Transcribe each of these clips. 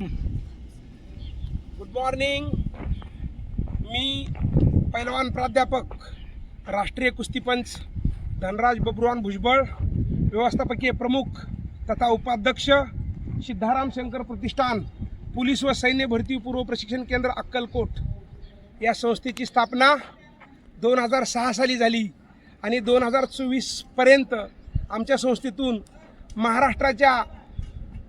Good morning मी पैलवान प्राध्यापक राष्ट्रीय कुस्तीपंच धनराज बबरुवान भुजबळ व्यवस्थापकीय प्रमुख तथा उपाध्यक्ष सिद्धाराम शंकर प्रतिष्ठान पोलीस व सैन्य भरती पूर्व प्रशिक्षण केंद्र अक्कलकोट. या संस्थेची स्थापना दोन हजार सहा साली झाली आणि दोन हजार चोवीसपर्यंत आमच्या संस्थेतून महाराष्ट्राच्या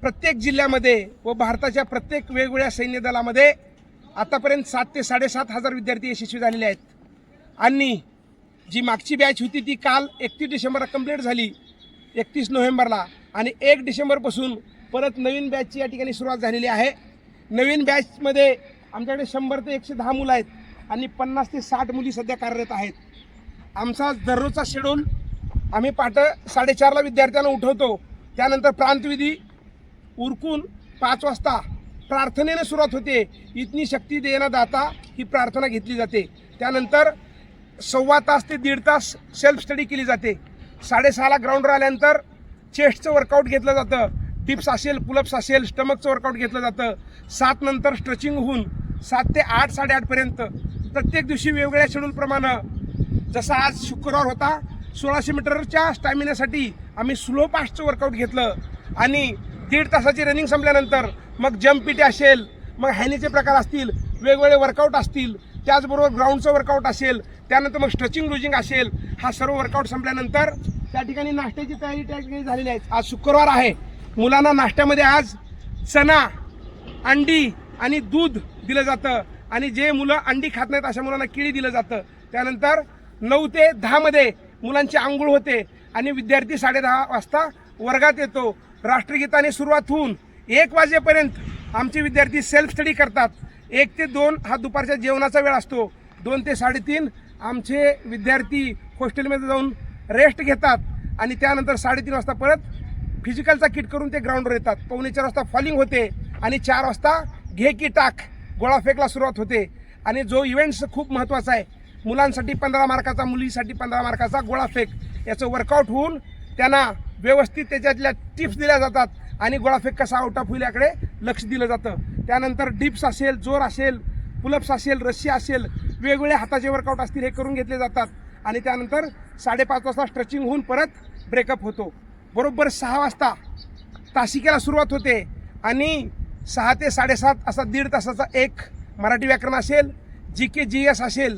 प्रत्येक जिल्ह्यामध्ये व भारताच्या प्रत्येक वेगवेगळ्या सैन्य दलामध्ये आतापर्यंत सात ते साडेसात हजार विद्यार्थी यशस्वी झालेले आहेत. आणि जी मागची बॅच होती ती काल एकतीस डिसेंबरला कंप्लीट झाली एकतीस नोव्हेंबरला. आणि एक डिसेंबरपासून परत नवीन बॅचची या ठिकाणी सुरुवात झालेली आहे. नवीन बॅचमध्ये आमच्याकडे शंभर ते एकशे दहा मुलं आहेत आणि पन्नास ते साठ मुली सध्या कार्यरत आहेत. आमचा दररोजचा शेड्यूल आम्ही पाठ साडेचारला विद्यार्थ्यांना उठवतो. त्यानंतर प्रांतविधी उरकून पाच वाजता प्रार्थनेने सुरुवात होते. इतनी शक्ती देना दाता ही प्रार्थना घेतली जाते. त्यानंतर सव्वा तास ते दीड तास सेल्फ स्टडी केली जाते. साडेसहाला ग्राउंडवर आल्यानंतर चेस्टचं वर्कआउट घेतलं जातं. डिप्स असेल पुलअप्स असेल स्टमकचं वर्कआउट घेतलं जातं. सात नंतर स्ट्रेचिंग होऊन सात ते आठ साडेआठपर्यंत प्रत्येक दिवशी वेगवेगळ्या शेड्यूलप्रमाणे जसा आज शुक्रवार होता सोळाशे मीटरच्या स्टॅमिनासाठी आम्ही स्लो पास्टचं वर्कआउट घेतलं. आणि दीड तासाची रनिंग संपल्यानंतर मग जम्प पिटी असेल मग हॅनीचे प्रकार असतील वेगवेगळे वर्कआउट असतील त्याचबरोबर ग्राउंडचं वर्कआउट असेल त्यानंतर मग स्ट्रेचिंग लुजिंग असेल हा सर्व वर्कआउट संपल्यानंतर त्या ठिकाणी नाश्त्याची तयारी त्या ठिकाणी झालेली आहे. आज शुक्रवार आहे. मुलांना नाश्त्यामध्ये आज चना अंडी आणि दूध दिलं जातं. आणि जे मुलं अंडी खात नाहीत अशा मुलांना केळी दिलं जातं. त्यानंतर नऊ ते दहामध्ये मुलांची आंघोळ होते आणि विद्यार्थी साडेदहा वाजता वर्गात येतो. राष्ट्रगीताने सुरुवात होऊन एक वाजेपर्यंत आमचे विद्यार्थी सेल्फ स्टडी करतात. एक ते दोन हा दुपारच्या जेवणाचा वेळ असतो. दोन ते साडेतीन आमचे विद्यार्थी हॉस्टेलमध्ये जाऊन रेस्ट घेतात आणि त्यानंतर साडेतीन वाजता परत फिजिकलचा किट करून ते ग्राउंडवर येतात. पावणे चार वाजता फॉलिंग होते आणि चार वाजता घे की टाक गोळाफेकला सुरुवात होते. आणि जो इव्हेंट्स खूप महत्त्वाचा आहे मुलांसाठी पंधरा मार्काचा मुलीसाठी पंधरा मार्काचा गोळाफेक याचं वर्कआउट होऊन त्यांना व्यवस्थित त्याच्यातल्या टिप्स दिल्या जातात आणि गोळाफेक कसा आउट ऑफ होईल याकडे लक्ष दिलं जातं. त्यानंतर डिप्स असेल जोर असेल पुलप्स असेल रस्सी असेल वेगवेगळे हाताचे वर्कआउट असतील हे करून घेतले जातात. आणि त्यानंतर साडेपाच वाजता स्ट्रेचिंग होऊन परत ब्रेकअप होतो. बरोबर सहा वाजता तासिकेला सुरुवात होते आणि सहा ते साडेसात असा दीड तासाचा एक मराठी व्याकरण असेल जी के जी एस असेल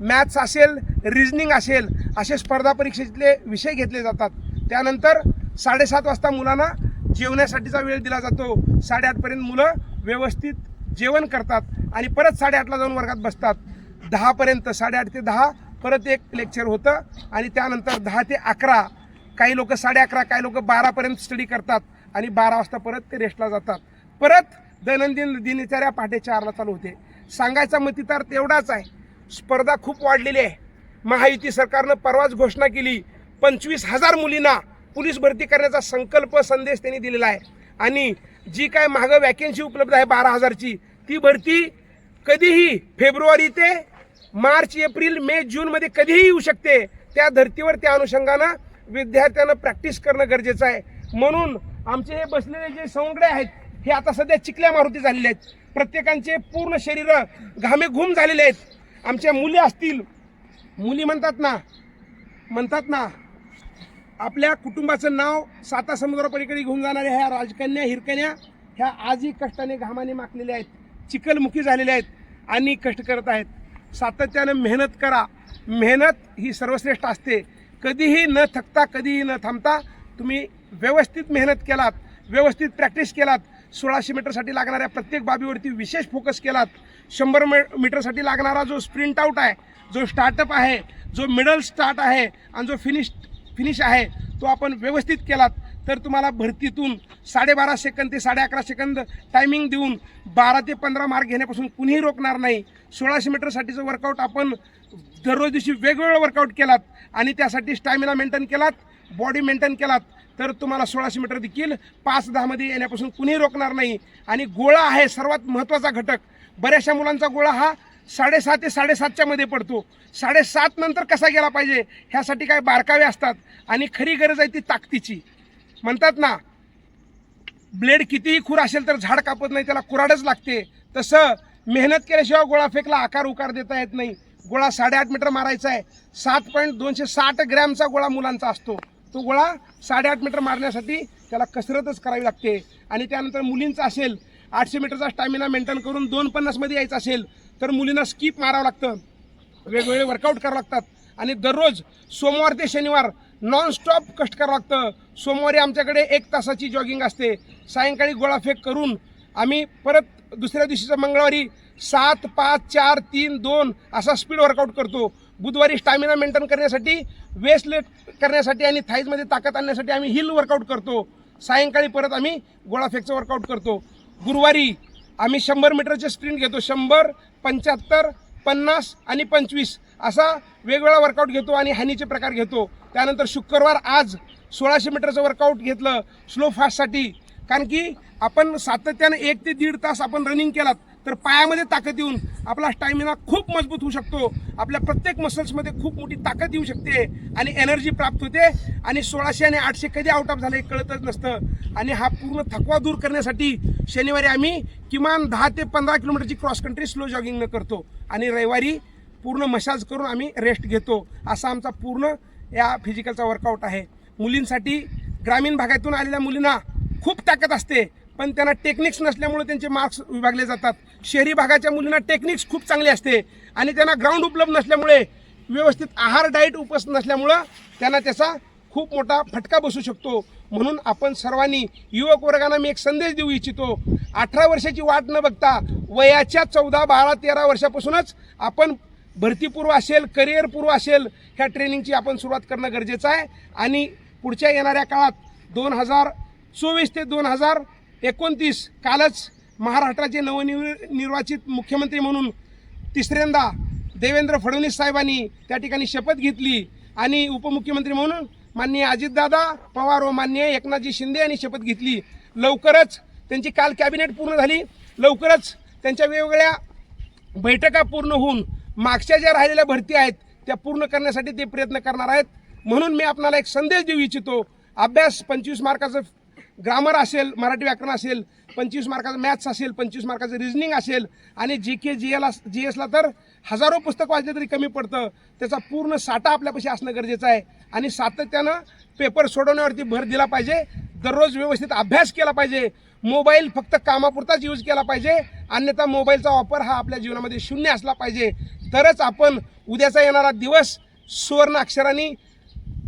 मॅथ्स असेल रिजनिंग असेल असे स्पर्धा परीक्षेतले विषय घेतले जातात. त्यानंतर साडेसात वाजता मुलांना जेवण्यासाठीचा वेळ दिला जातो. साडेआठपर्यंत मुलं व्यवस्थित जेवण करतात आणि परत साडेआठला जाऊन वर्गात बसतात. दहापर्यंत साडेआठ ते दहा परत एक लेक्चर होतं आणि त्यानंतर दहा ते अकरा. काही लोक साडे अकरा काही लोक बारापर्यंत स्टडी करतात आणि बारा वाजता परत ते रेस्टला जातात. परत दैनंदिन दिनचर्या पहाटे चारला चालू होते. सांगायचा मतितार्थ एवढाच आहे. स्पर्धा खूप वाढलेली आहे. महायुती सरकारनं परवाच घोषणा केली. पंचवीस हजार मुलींना पोलीस भरती करण्याचा संकल्प संदेश त्यांनी दिलेला आहे. आणि जी काय मागं वॅकेन्सी उपलब्ध आहे बारा हजारची ती भरती कधीही फेब्रुवारी ते मार्च एप्रिल मे जूनमध्ये कधीही येऊ शकते. त्या धर्तीवर त्या अनुषंगानं विद्यार्थ्यांना प्रॅक्टिस करणं गरजेचं आहे. म्हणून आमचे हे बसलेले जे सवंगडे आहेत हे आता सध्या चिकल्या मारुती झालेले आहेत. प्रत्येकांचे पूर्ण शरीर घामे घुम झालेले आहेत. आमच्या मुली असतील मुली म्हणतात ना म्हणतात ना आपल्या कुटुंबाचं नाव साता समुद्रापलीकडे घेऊन जाणाऱ्या ह्या राजकन्या हिरकन्या ह्या आजही कष्टाने घामाने माखलेल्या आहेत. चिखलमुखी झालेल्या आहेत आणि कष्ट करत आहेत. सातत्यानं मेहनत करा. मेहनत ही सर्वश्रेष्ठ असते. कधीही न थकता कधीही न थांबता तुम्ही व्यवस्थित मेहनत केलात व्यवस्थित प्रॅक्टिस केलात. सोळाशे मीटरसाठी लागणाऱ्या प्रत्येक बाबीवरती विशेष फोकस केलात. शंभर मे मीटरसाठी लागणारा जो स्प्रिंट आउट आहे जो स्टार्टअप आहे जो मिडल स्टार्ट आहे आणि जो फिनिश फिनिश आहे तो आपण व्यवस्थित केलात तर तुम्हाला भरतीतून साडेबारा सेकंद ते साडे अकरा सेकंद टायमिंग देऊन बारा ते पंधरा मार्क घेण्यापासून कुणीही रोखणार नाही. सोळाशे मीटरसाठीचं वर्कआउट आपण दररोज दिवशी वेगवेगळं वर्कआउट केलात आणि त्यासाठी स्टॅमिना मेंटेन केलात बॉडी मेंटेन केलात तर तुम्हाला सोळाशे मीटर देखील पाच दहामध्ये येण्यापासून कुणीही रोखणार नाही. आणि गोळा आहे सर्वात महत्त्वाचा घटक. बऱ्याचशा मुलांचा गोळा हा साडेसात ते साडेसातच्या मध्ये पडतो. साडेसात नंतर कसा गेला पाहिजे? ह्यासाठी काय बारकावे असतात. आणि खरी गरज आहे ती ताकदीची. म्हणतात ना ब्लेड कितीही खूर असेल तर झाड कापत नाही त्याला कुराडच लागते. तसं मेहनत केल्याशिवाय गोळा फेकला आकार उकार देता येत नाही. गोळा साडेआठ मीटर मारायचा आहे. सात पॉईंट दोनशे साठ ग्रॅमचा गोळा मुलांचा असतो. तो गोळा साडेआठ मीटर मारण्यासाठी त्याला कसरतच करावी लागते. आणि त्यानंतर मुलींचा असेल आठशे मीटरचा स्टॅमिना मेंटेन करून दोन पन्नासमध्ये यायचं असेल तर मुलींना स्किप मारावं लागतं. वेगवेगळे वर्कआउट करावं लागतात. आणि दररोज सोमवार ते शनिवार नॉनस्टॉप कष्ट करावं लागतं. सोमवारी आमच्याकडे एक तासाची जॉगिंग असते. सायंकाळी गोळाफेक करून आम्ही परत दुसऱ्या दिवशीचं मंगळवारी सात पाच चार तीन दोन असा स्पीड वर्कआउट करतो. बुधवारी स्टॅमिना मेंटेन करण्यासाठी वेस्ट लेट करण्यासाठी आणि थाईजमध्ये ताकद आणण्यासाठी आम्ही हिल वर्कआउट करतो. सायंकाळी परत आम्ही गोळाफेकचं वर्कआउट करतो. गुरुवारी आम्ही शंभर मीटरचे स्प्रिंट घेतो. शंभर पंच्याहत्तर पन्नास आणि पंचवीस असा वेगवेगळा वर्कआउट घेतो आणि हानीचे प्रकार घेतो. त्यानंतर शुक्रवार आज सोळाशे मीटरचं वर्कआउट घेतलं स्लो फास्टसाठी कारण की आपण सातत्यानं एक ते दीड तास आपण रनिंग केलात तर पायामध्ये ताकद येऊन आपला स्टॅमिना खूप मजबूत होऊ शकतो. आपल्या प्रत्येक मसल्समध्ये खूप मोठी ताकद येऊ शकते आणि एनर्जी प्राप्त होते. आणि सोळाशे आणि आठशे कधी आउट ऑफ झालं हे कळतच नसतं. आणि हा पूर्ण थकवा दूर करण्यासाठी शनिवारी आम्ही किमान दहा ते पंधरा किलोमीटरची क्रॉस कंट्री स्लो जॉगिंगनं करतो. आणि रविवारी पूर्ण मसाज करून आम्ही रेस्ट घेतो. असा आमचा पूर्ण या फिजिकलचा वर्कआउट आहे. मुलींसाठी ग्रामीण भागातून आलेल्या मुलींना खूप ताकद असते. पण त्यांना टेक्निक्स नसल्यामुळे त्यांचे मार्क्स विभागले जातात. शहरी भागाच्या मुलींना टेक्निक्स खूप चांगली असते. आणि त्यांना ग्राउंड उपलब्ध नसल्यामुळे व्यवस्थित आहार डाईट उपस्थित नसल्यामुळं त्यांना त्याचा खूप मोठा फटका बसू शकतो. म्हणून आपण सर्वांनी युवक वर्गांना मी एक संदेश देऊ इच्छितो. अठरा वर्षाची वाट न बघता वयाच्या चौदा बारा तेरा वर्षापासूनच आपण भरतीपूर्व असेल करिअरपूर्व असेल ह्या ट्रेनिंगची आपण सुरुवात करणं गरजेचं आहे. आणि पुढच्या येणाऱ्या काळात दोन हजार चोवीस ते दोन हजार एकोणतीस कालच महाराष्ट्राचे नवनिर् निर्वाचित मुख्यमंत्री म्हणून तिसऱ्यांदा देवेंद्र फडणवीस साहेबांनी त्या ठिकाणी शपथ घेतली आणि उपमुख्यमंत्री म्हणून माननीय अजितदादा पवार व माननीय एकनाथजी शिंदे यांनी शपथ घेतली. लवकरच त्यांची काल कॅबिनेट पूर्ण झाली. लवकरच त्यांच्या वेगवेगळ्या बैठका पूर्ण होऊन मागच्या ज्या राहिलेल्या भरती आहेत त्या पूर्ण करण्यासाठी ते प्रयत्न करणार आहेत. म्हणून मी आपणाला एक संदेश देऊ इच्छितो. अभ्यास पंचवीस मार्काचं ग्रामर असेल मराठी व्याकरण असेल पंचवीस मार्काचं मॅथ्स असेल पंचवीस मार्काचं रिजनिंग असेल आणि जी के जी एला जी एसला तर हजारो पुस्तक वाचले तरी कमी पडतं. त्याचा पूर्ण साठा आपल्यापाशी असणं गरजेचं आहे. आणि सातत्यानं पेपर सोडवण्यावरती भर दिला पाहिजे. दररोज व्यवस्थित अभ्यास केला पाहिजे. मोबाईल फक्त कामापुरताच यूज केला पाहिजे. अन्यथा मोबाईलचा वापर हा आपल्या जीवनामध्ये शून्य असला पाहिजे. तरच आपण उद्याचा येणारा दिवस सुवर्ण अक्षरांनी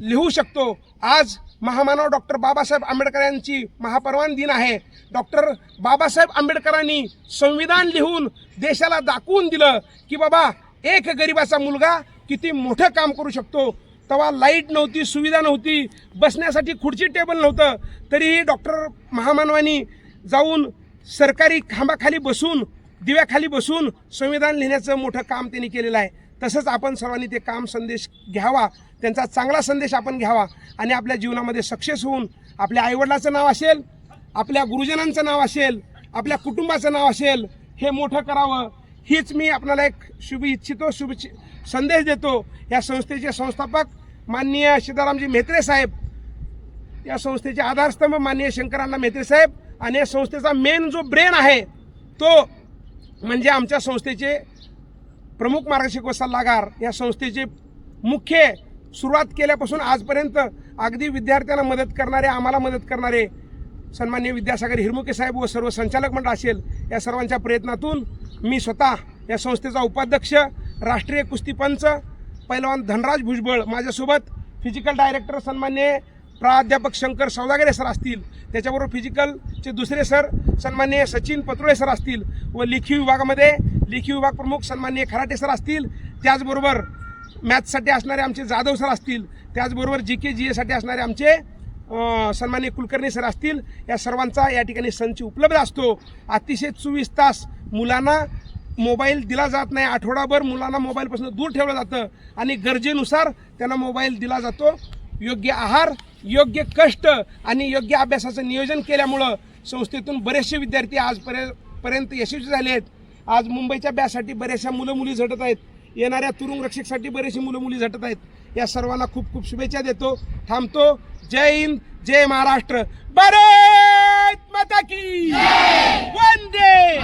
लिहू शकतो. आज महामानव डॉक्टर बाबासाहेब आंबेडकर यांची महापरवान दिन आहे. डॉक्टर बाबासाहेब आंबेडकरांनी संविधान लिहून देशाला दाखवून दिलं की बाबा एक गरिबाचा मुलगा किती मोठं काम करू शकतो. तेव्हा लाइट नव्हती सुविधा नव्हती बसण्यासाठी खुर्ची टेबल नव्हतं. तरीही डॉक्टर महामानवानी जाऊन सरकारी खांबाखाली बसून दिव्याखाली बसून संविधान लिहिण्याचं मोठं काम त्यांनी केलेलं आहे. तसंच आपण सर्वांनी ते काम संदेश घ्यावा त्यांचा चांगला संदेश आपण घ्यावा आणि आपल्या जीवनामध्ये सक्सेस होऊन आपल्या आईवडिलाचं नाव असेल आपल्या गुरुजनांचं नाव असेल आपल्या कुटुंबाचं नाव असेल हे मोठं करावं. हीच मी आपल्याला एक शुभ इच्छितो शुभ संदेश देतो. या संस्थेचे संस्थापक माननीय सीतारामजी म्हेत्रे साहेब या संस्थेचे आधारस्तंभ माननीय शंकरांना म्हेत्रे साहेब आणि या संस्थेचा मेन जो ब्रेन आहे तो म्हणजे आमच्या संस्थेचे प्रमुख मार्गदर्शक व सल्लागार या संस्थेचे मुख्य सुरुवात केल्यापासून आजपर्यंत अगदी विद्यार्थ्यांना मदत करणारे आम्हाला मदत करणारे सन्मान्य विद्यासागर हिरमुके साहेब व सर्व संचालक मंडळ असेल या सर्वांच्या प्रयत्नातून मी स्वतः या संस्थेचा उपाध्यक्ष राष्ट्रीय कुस्तीपंच पैलवान धनराज भुजबळ माझ्यासोबत फिजिकल डायरेक्टर सन्मान्य प्राध्यापक शंकर सौदागरे सर असतील. त्याच्याबरोबर फिजिकलचे दुसरे सर सन्मान्य सचिन पत्रोळे सर असतील व लेखी विभागामध्ये लेखी विभाग प्रमुख सन्मान्य खराटे सर असतील त्याचबरोबर मॅथ्ससाठी असणारे आमचे जाधव सर असतील त्याचबरोबर जी के जी एसाठी असणारे आमचे अ, सन्मान्य कुलकर्णी सर असतील या सर्वांचा या ठिकाणी संच उपलब्ध असतो. अतिशय चोवीस तास मुलांना मोबाईल दिला जात नाही. आठवडाभर मुलांना मोबाईलपासून दूर ठेवलं जातं आणि गरजेनुसार त्यांना मोबाईल दिला जातो. योग्य आहार योग्य कष्ट आणि योग्य अभ्यासाचं नियोजन केल्यामुळं संस्थेतून बरेचसे विद्यार्थी आजपर्यंत पर्यंत यशस्वी झाले आहेत. आज मुंबईच्या ब्यासाठी बऱ्याचशा मुलं मुली झटत आहेत. येणाऱ्या तुरुंग रक्षकसाठी बरेचशी मुलं मुली झटत आहेत. या सर्वांना खूप खूप शुभेच्छा देतो. थांबतो. जय हिंद जय महाराष्ट्र. भारत माता की वंदे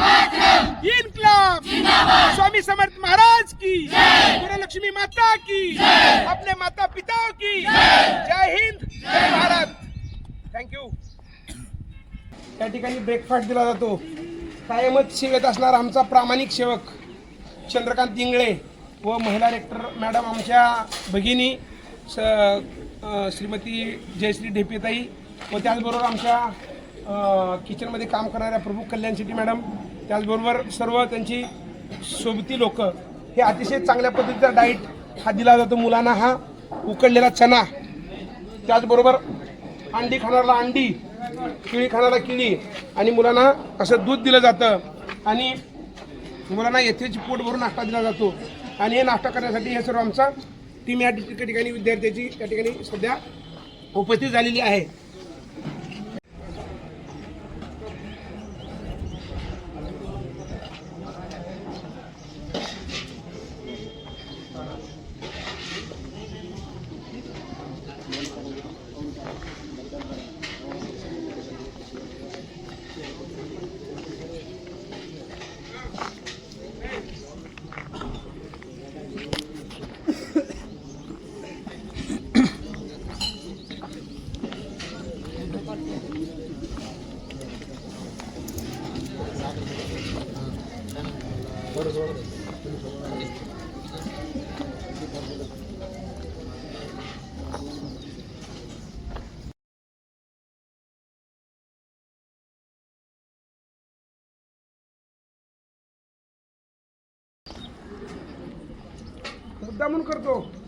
इनकलाब! स्वामी समर्थ महाराज की गुरुलक्ष्मी माता की अपने माता पिताओं की जय! हिंद जय भारत! थँक्यू त्या ठिकाणी ब्रेकफास्ट दिला जातो. कायमच सेवेत असणारा आमचा प्रामाणिक सेवक चंद्रकांत इंगळे व महिला रेक्टर मॅडम आमच्या भगिनी स श्रीमती जयश्री ढेपेताई व त्याचबरोबर आमच्या किचनमध्ये काम करणाऱ्या प्रमुख कल्याण शेट्टी मॅडम त्याचबरोबर सर्व त्यांची सोबती लोक. हे अतिशय चांगल्या पद्धतीचा डाईट हा दिला जातो मुलांना हा. उकडलेला चणा. त्याचबरोबर अंडी खाणाऱ्याला अंडी केळी खाणाला केळी. आणि मुलांना असं दूध दिलं जातं. आणि मुलांना येथेच पोट भरून नाश्ता दिला जातो. आणि हे नाश्ता करण्यासाठी हे सर्व आमचा टीम या ठिकाणी विद्यार्थ्याची या ठिकाणी सध्या उपस्थित झालेली आहे. मुद्दा म्हणून करतो.